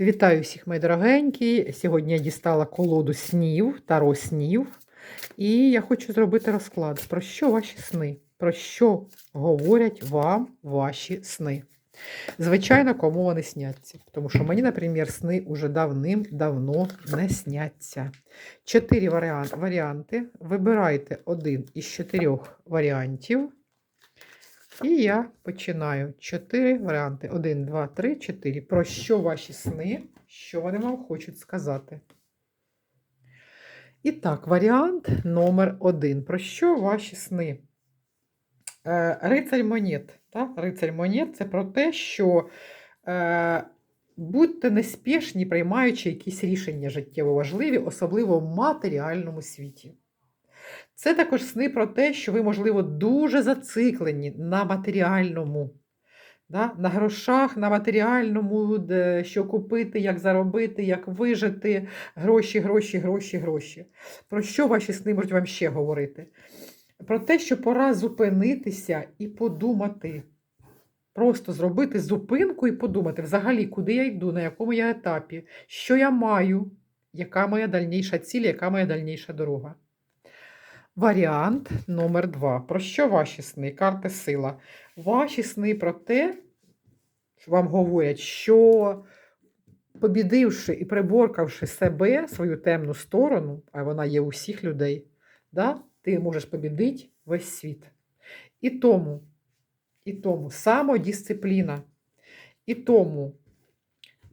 Вітаю всіх, мої дорогенькі. Сьогодні я дістала колоду снів, таро снів. І я хочу зробити розклад. Про що ваші сни? Про що говорять вам ваші сни? Звичайно, кому вони сняться. Тому що мені, наприклад, сни уже давним-давно не сняться. Чотири варіанти. Вибирайте один із чотирьох варіантів. І я починаю. Чотири варіанти. Один, два, три, чотири. Про що ваші сни? Що вони вам хочуть сказати? І так, варіант номер один. Про що ваші сни? Е, Рицарь монет. Так? Рицарь монет це про те, що е, будьте неспішні, приймаючи якісь рішення життєво важливі, особливо в матеріальному світі. Це також сни про те, що ви, можливо, дуже зациклені на матеріальному, да? на грошах, на матеріальному, де, що купити, як заробити, як вижити, гроші, гроші, гроші, гроші. Про що ваші сни можуть вам ще говорити? Про те, що пора зупинитися і подумати. Просто зробити зупинку і подумати, взагалі, куди я йду, на якому я етапі, що я маю, яка моя дальніша ціль, яка моя дальніша дорога. Варіант номер два. Про що ваші сни? Карти сила. Ваші сни про те, що вам говорять, що побідивши і приборкавши себе, свою темну сторону, а вона є у всіх людей, да, ти можеш побідити весь світ. І тому, і тому самодисципліна, і тому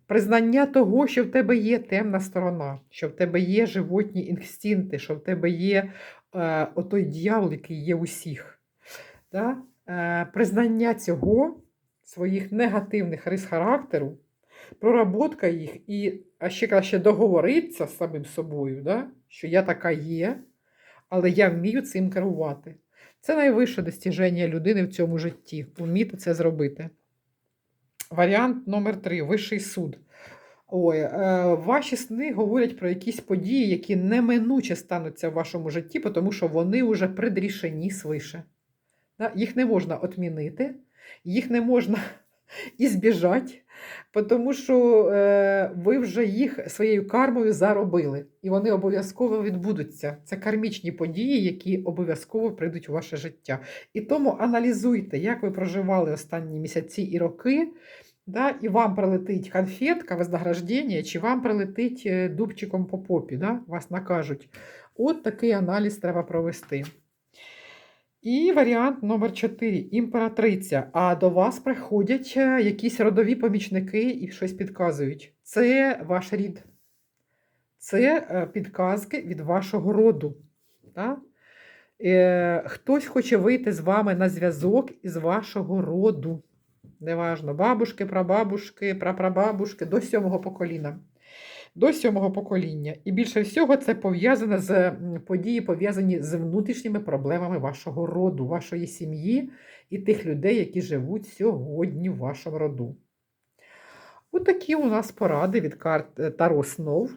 признання того, що в тебе є темна сторона, що в тебе є животні інстинкти, що в тебе є отой дьявол, який є усіх. Да? Е, признання цього, своїх негативних рис характеру, проработка їх і а ще краще договоритися з самим собою, да? що я така є, але я вмію цим керувати. Це найвище достіження людини в цьому житті вміти це зробити. Варіант номер три вищий суд. Ой, е, ваші сни говорять про якісь події, які неминуче стануться в вашому житті, тому що вони вже предрішені свише. Їх не можна отмінити, їх не можна і збіжати, тому що е, ви вже їх своєю кармою заробили, і вони обов'язково відбудуться. Це кармічні події, які обов'язково прийдуть у ваше життя. І тому аналізуйте, як ви проживали останні місяці і роки. Да, і вам прилетить конфетка, вознаграждення, чи вам прилетить е, дубчиком по попі, да, вас накажуть. От такий аналіз треба провести. І варіант номер 4 імператриця. А до вас приходять е, якісь родові помічники і щось підказують. Це ваш рід. Це е, підказки від вашого роду. Да? Е, Хтось хоче вийти з вами на зв'язок із вашого роду. Неважно, бабушки, прабабушки, прапрабабушки до сьомого покоління. До сьомого покоління. І більше всього це пов'язане з події, пов'язані з внутрішніми проблемами вашого роду, вашої сім'ї і тих людей, які живуть сьогодні в вашому роду. Отакі у нас поради від карт е, Таро Снов.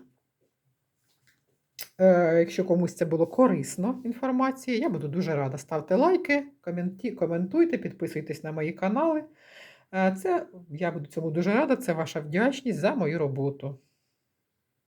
Е, Якщо комусь це було корисно інформація, я буду дуже рада. Ставте лайки, коментуйте, підписуйтесь на мої канали. Е, Це я буду цьому дуже рада. Це ваша вдячність за мою роботу.